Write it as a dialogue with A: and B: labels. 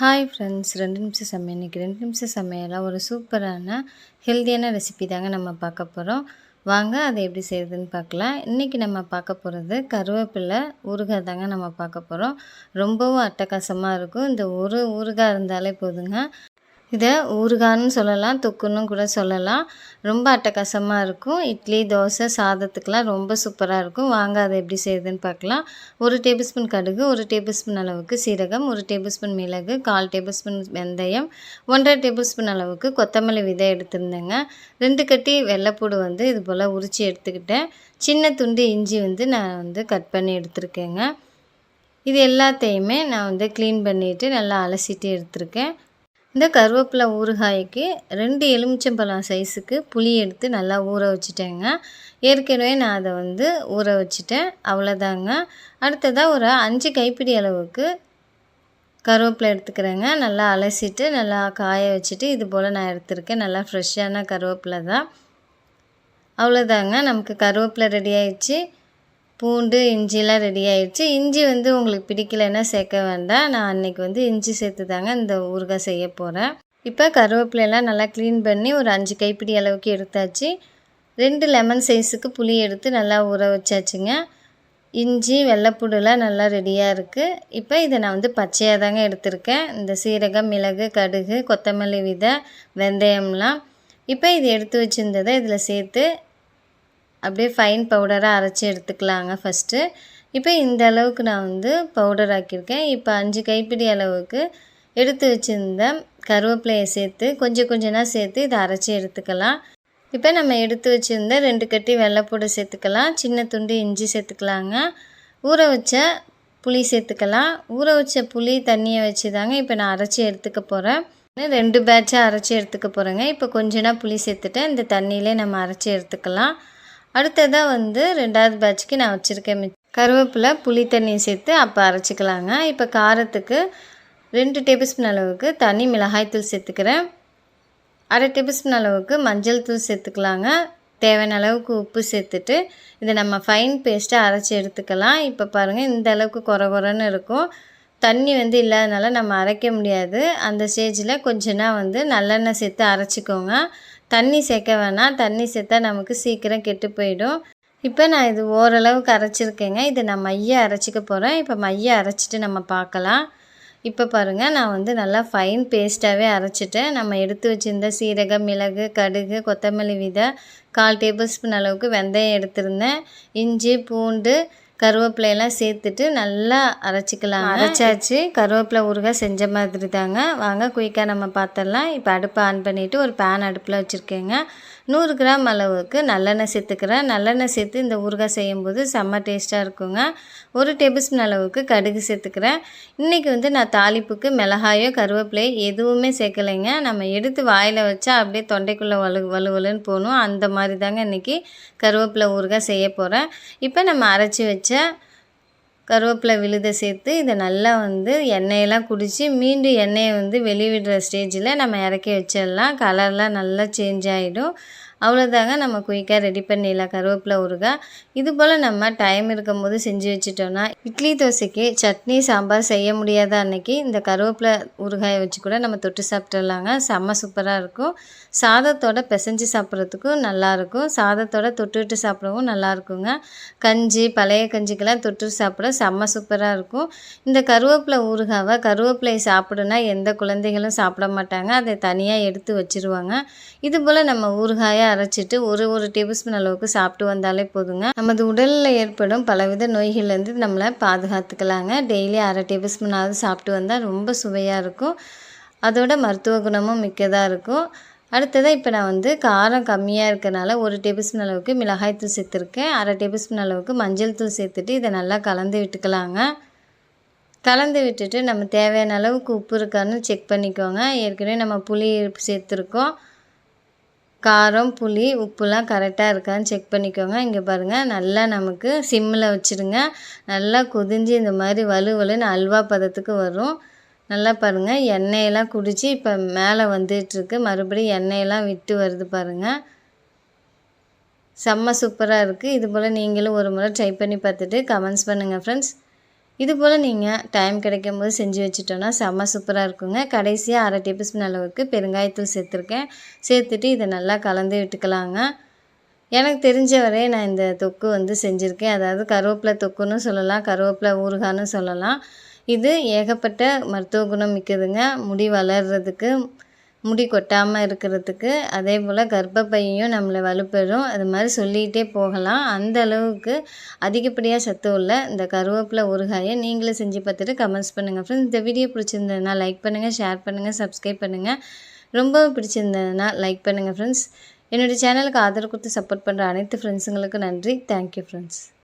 A: Hi friends ரெண்டு நிமிஷம் சமையல். இன்றைக்கி ரெண்டு நிமிஷம் சமையலாக ஒரு சூப்பரான ஹெல்த்தியான ரெசிபி தாங்க நம்ம பார்க்க போகிறோம் வாங்க அதை எப்படி செய்யுதுன்னு பார்க்கலாம். இன்றைக்கி நம்ம பார்க்க போகிறது கருவேப்பிலை ஊறுகாய் தாங்க நம்ம பார்க்க போகிறோம் ரொம்பவும் அட்டகாசமாக இருக்கும். இந்த ஒரு ஊறுகாய் இருந்தாலே போதுங்க. இதை ஊறுகான்னு சொல்லலாம் தொக்குன்னு கூட சொல்லலாம். ரொம்ப அட்டகாசமாக இருக்கும். இட்லி தோசை சாதத்துக்கெலாம் ரொம்ப சூப்பராக இருக்கும். வாங்க அதை எப்படி செய்யுதுன்னு பார்க்கலாம். ஒரு டேபிள் ஸ்பூன் கடுகு ஒரு டேபிள் ஸ்பூன் அளவுக்கு சீரகம் ஒரு டேபிள் ஸ்பூன் மிளகு கால் டேபிள் ஸ்பூன் வெந்தயம் ஒன்றரை டேபிள் ஸ்பூன் அளவுக்கு கொத்தமல்லி விதை எடுத்திருந்தேங்க. ரெண்டு கட்டி வெள்ளைப்பூடு வந்து இது போல் உரித்து எடுத்துக்கிட்டேன். சின்ன துண்டு இஞ்சி வந்து நான் வந்து கட் பண்ணி எடுத்திருக்கேங்க. இது எல்லாத்தையுமே நான் வந்து க்ளீன் பண்ணிவிட்டு நல்லா அலசிட்டு எடுத்திருக்கேன். இந்த கருவேப்பிலை ஊறுகாய்க்கு ரெண்டு எலுமிச்சம்பழம் சைஸுக்கு புளி எடுத்து நல்லா ஊற வச்சுட்டேங்க. ஏற்கனவே நான் அதை வந்து ஊற வச்சுட்டேன். அவ்வளோதாங்க. அடுத்ததாக ஒரு அஞ்சு கைப்பிடி அளவுக்கு கருவேப்பிலை எடுத்துக்கிறேங்க. நல்லா அலசிட்டு நல்லா காய வச்சுட்டு இது போல் நான் எடுத்திருக்கேன். நல்லா ஃப்ரெஷ்ஷான கருவேப்பிலை தான். அவ்வளோதாங்க. நமக்கு கருவேப்பிலை ரெடி ஆயிடுச்சு. பூண்டு இஞ்சிலாம் ரெடி ஆயிடுச்சு இஞ்சி வந்து உங்களுக்கு பிடிக்கலைன்னா சேர்க்க வேண்டாம். நான் அன்றைக்கி வந்து இஞ்சி சேர்த்து தாங்க இந்த ஊறுகாய் செய்ய போகிறேன் இப்போ கருவேப்பிலையெல்லாம் நல்லா க்ளீன் பண்ணி ஒரு அஞ்சு கைப்பிடி அளவுக்கு எடுத்தாச்சு. ரெண்டு லெமன் சைஸுக்கு புளி எடுத்து நல்லா ஊற வச்சாச்சுங்க. இஞ்சி வெள்ளைப்பூடுலாம் நல்லா ரெடியாக இருக்குது இப்போ இதை நான் வந்து பச்சையாக தாங்க எடுத்திருக்கேன். இந்த சீரகம் மிளகு கடுகு கொத்தமல்லி விதை வெந்தயம்லாம். இப்போ இது எடுத்து வச்சுருந்ததை இதில் சேர்த்து அப்படியே ஃபைன் பவுடராக அரைச்சி எடுத்துக்கலாங்க ஃபஸ்ட்டு இப்போ இந்த அளவுக்கு நான் வந்து பவுடர் ஆக்கியிருக்கேன். இப்போ அஞ்சு கைப்பிடி அளவுக்கு எடுத்து வச்சுருந்த கருவேப்பிலையை சேர்த்து கொஞ்சம் கொஞ்சமாக சேர்த்து இதை அரைச்சி எடுத்துக்கலாம். இப்போ நம்ம எடுத்து வச்சுருந்த ரெண்டு கட்டி வெள்ளைப்பூடு சேர்த்துக்கலாம். சின்ன துண்டு இஞ்சி சேர்த்துக்கலாங்க. ஊற வச்ச புளி சேர்த்துக்கலாம். ஊற வச்ச புளி தண்ணியை வச்சு தாங்க இப்போ நான் அரைச்சி எடுத்துக்க போகிறேன் ரெண்டு பேட்சாக அரைச்சி எடுத்துக்க போகிறேங்க இப்போ கொஞ்ச புளி சேர்த்துட்டேன் இந்த தண்ணியிலே நம்ம அரைச்சி எடுத்துக்கலாம். அடுத்ததாக வந்து ரெண்டாவது பேட்ச்க்கு நான் வச்சுருக்கேன் கருவேப்பிலை புளி தண்ணி சேர்த்து அப்போ அரைச்சிக்கலாங்க. இப்போ காரத்துக்கு ரெண்டு டேபிள் ஸ்பூன் அளவுக்கு தனி மிளகாய்த்தூள் சேர்த்துக்கிறேன். அரை டேபிள் ஸ்பூன் அளவுக்கு மஞ்சள் தூள் சேர்த்துக்கலாங்க. தேவையான அளவுக்கு உப்பு சேர்த்துட்டு இதை நம்ம ஃபைன் பேஸ்ட்டாக அரைச்சி எடுத்துக்கலாம். இப்போ பாருங்கள் இந்த அளவுக்கு குறை குறைன்னு இருக்கும். தண்ணி வந்து இல்லாதனால நம்ம அரைக்க முடியாது. அந்த ஸ்டேஜில் கொஞ்ச வந்து நல்லெண்ணெய் சேர்த்து அரைச்சிக்கோங்க. தண்ணி சேர்க்க வேணாம். தண்ணி சேர்த்தா நமக்கு சீக்கிரம் கெட்டு போயிடும். இப்போ நான் இது ஓரளவுக்கு அரைச்சிருக்கேங்க இதை நான் மைய அரைச்சிக்க போகிறேன் இப்போ மைய அரைச்சிட்டு நம்ம பார்க்கலாம். இப்போ பாருங்கள் நான் வந்து நல்லா ஃபைன் பேஸ்ட்டாகவே அரைச்சிட்டேன். நம்ம எடுத்து வச்சுருந்த சீரகம் மிளகு கடுகு கொத்தமல்லி விதை கால் டேபிள் ஸ்பூன் அளவுக்கு வெந்தயம் எடுத்திருந்தேன். இஞ்சி பூண்டு கருவேப்பிலையெல்லாம் சேர்த்துட்டு நல்லா அரைச்சிக்கலாம். அரைச்சாச்சு. கருவேப்பிலை ஊறுகாய் செஞ்ச மாதிரி தாங்க. வாங்க குயிக்காக நம்ம பார்த்துடலாம் இப்போ அடுப்பை ஆன் பண்ணிவிட்டு ஒரு பேன் அடுப்பில் வச்சுருக்கேங்க. நூறு கிராம் அளவுக்கு நல்லெண்ணெய் சேர்த்துக்கிறேன். நல்லெண்ணெய் சேர்த்து இந்த ஊறுகாய் செய்யும்போது செம்ம டேஸ்ட்டாக இருக்குங்க. ஒரு டேபிள் ஸ்பூன் அளவுக்கு கடுகு சேர்த்துக்கிறேன். இன்றைக்கி வந்து நான் தாளிப்புக்கு மிளகாயோ கருவேப்பிலையோ எதுவுமே சேர்க்கலைங்க. நம்ம எடுத்து வாயில் வச்சா அப்படியே தொண்டைக்குள்ளே வலு வலுவலுன்னு போகணும். அந்த மாதிரி தாங்க இன்றைக்கி கருவேப்பிலை ஊறுகாய் செய்ய போகிறேன் இப்போ நம்ம அரைச்சி வச்ச கருவேப்பிலை விழுதை சேர்த்து இதை நல்லா வந்து எண்ணெயெல்லாம் குடித்து மீண்டும் எண்ணெயை வந்து வெளிவிடுற ஸ்டேஜில் நம்ம இறக்கி வச்சிடலாம். கலர்லாம் நல்லா சேஞ்ச் ஆகிடும் அவ்வளோதாங்க நம்ம குயிக்காக ரெடி பண்ணிடலாம். கருவேப்பிலை ஊறுகாய். இது போல் நம்ம டைம் இருக்கும்போது செஞ்சு வச்சுட்டோன்னா இட்லி தோசைக்கு சட்னி சாம்பார் செய்ய முடியாத அன்னைக்கு இந்த கருவேப்பிலை ஊறுகாயை வச்சு கூட நம்ம தொட்டு சாப்பிட்டுடலாங்க. செம்ம சூப்பராக இருக்கும். சாதத்தோட பிசைஞ்சு சாப்பிட்றதுக்கும் நல்லாயிருக்கும் சாதத்தோட தொட்டுட்டு சாப்பிடவும் நல்லாயிருக்குங்க கஞ்சி பழைய கஞ்சிக்கெல்லாம் தொட்டு சாப்பிட செம்ம சூப்பராக இருக்கும். இந்த கருவேப்பிலை ஊறுகாவை கருவேப்பிலை சாப்பிடுனா எந்த குழந்தைகளும் சாப்பிட மாட்டாங்க. அதை தனியாக எடுத்து வச்சுருவாங்க. இது போல் நம்ம ஊறுகாயை அரைச்சிட்டு ஒரு ஒரு டேபிள்ஸ்பூன் அளவுக்கு சாப்பிட்டு வந்தாலே போதுங்க. நமது உடலில் ஏற்படும் பலவித நோய்கள்லேருந்து நம்மளை பாதுகாத்துக்கலாங்க. டெய்லி அரை டேபிள்ஸ்பூனாவது சாப்பிட்டு வந்தால் ரொம்ப சுவையாக இருக்கும். அதோட மருத்துவ குணமும் மிக்கதாக இருக்கும். அடுத்ததாக இப்போ நான் வந்து காரம் கம்மியாக இருக்கிறனால ஒரு டேபிள்ஸ்பூன் அளவுக்கு மிளகாய் தூள் சேர்த்துருக்கேன். அரை டேபிள்ஸ்பூன் அளவுக்கு மஞ்சள் தூள் சேர்த்துட்டு இதை நல்லா கலந்து விட்டுக்கலாங்க. கலந்து விட்டுட்டு நம்ம தேவையான அளவுக்கு உப்பு இருக்கான்னு செக் பண்ணிக்கோங்க. ஏற்கனவே நம்ம புளி சேர்த்துருக்கோம். காரம் புளி உப்புலாம் கரெக்டாக இருக்கான்னு செக் பண்ணிக்கோங்க. இங்கே பாருங்கள் நல்லா நமக்கு சிம்மில் வச்சுருங்க. நல்லா கொதிஞ்சு இந்த மாதிரி வலுவலுன்னு அல்வா பதத்துக்கு வரும். நல்லா பாருங்கள் எண்ணெயெல்லாம் குடித்து இப்போ மேலே வந்துட்டுருக்கு மறுபடியும் எண்ணெயெல்லாம் விட்டு வருது பாருங்கள் செம்ம சூப்பராக இருக்குது இது போல் நீங்களும் ஒரு முறை ட்ரை பண்ணி பார்த்துட்டு கமெண்ட்ஸ் பண்ணுங்கள் ஃப்ரெண்ட்ஸ் இது போல் நீங்கள் டைம் கிடைக்கும் போது செஞ்சு வச்சுட்டோன்னா செம்ம சூப்பராக இருக்குங்க. கடைசியாக அரை டேபிள்ஸ்பூன் அளவுக்கு பெருங்காயத்தூள் சேர்த்துருக்கேன். சேர்த்துட்டு இதை நல்லா கலந்து விட்டுக்கலாங்க. எனக்கு தெரிஞ்ச வரையே நான் இந்த தொக்கு வந்து செஞ்சுருக்கேன். அதாவது கருவேப்பிலை தொக்குன்னு சொல்லலாம் கருவேப்பிலை ஊறுகான்னு சொல்லலாம். இது ஏகப்பட்ட மருத்துவ குணம் மிக்கதுங்க. முடி வளர்கிறதுக்கு முடி கொட்டாமல் இருக்கிறதுக்கு அதே போல் கர்ப்பப்பையும் நம்மளை வலுப்பெறும். அது மாதிரி சொல்லிகிட்டே போகலாம். அந்த அளவுக்கு அதிகப்படியாக சத்து உள்ள இந்த கருவேப்பிலை ஊறுகாயை நீங்களே செஞ்சு பார்த்துட்டு கமெண்ட்ஸ் பண்ணுங்கள் ஃப்ரெண்ட்ஸ் இந்த வீடியோ பிடிச்சிருந்ததுன்னா லைக் பண்ணுங்கள் ஷேர் பண்ணுங்கள் சப்ஸ்கிரைப் பண்ணுங்கள் ரொம்ப பிடிச்சிருந்ததுன்னா லைக் பண்ணுங்கள் ஃப்ரெண்ட்ஸ் என்னுடைய சேனலுக்கு ஆதரவு கொடுத்து சப்போர்ட் பண்ணுற அனைத்து ஃப்ரெண்ட்ஸுங்களுக்கு நன்றி. Thank you friends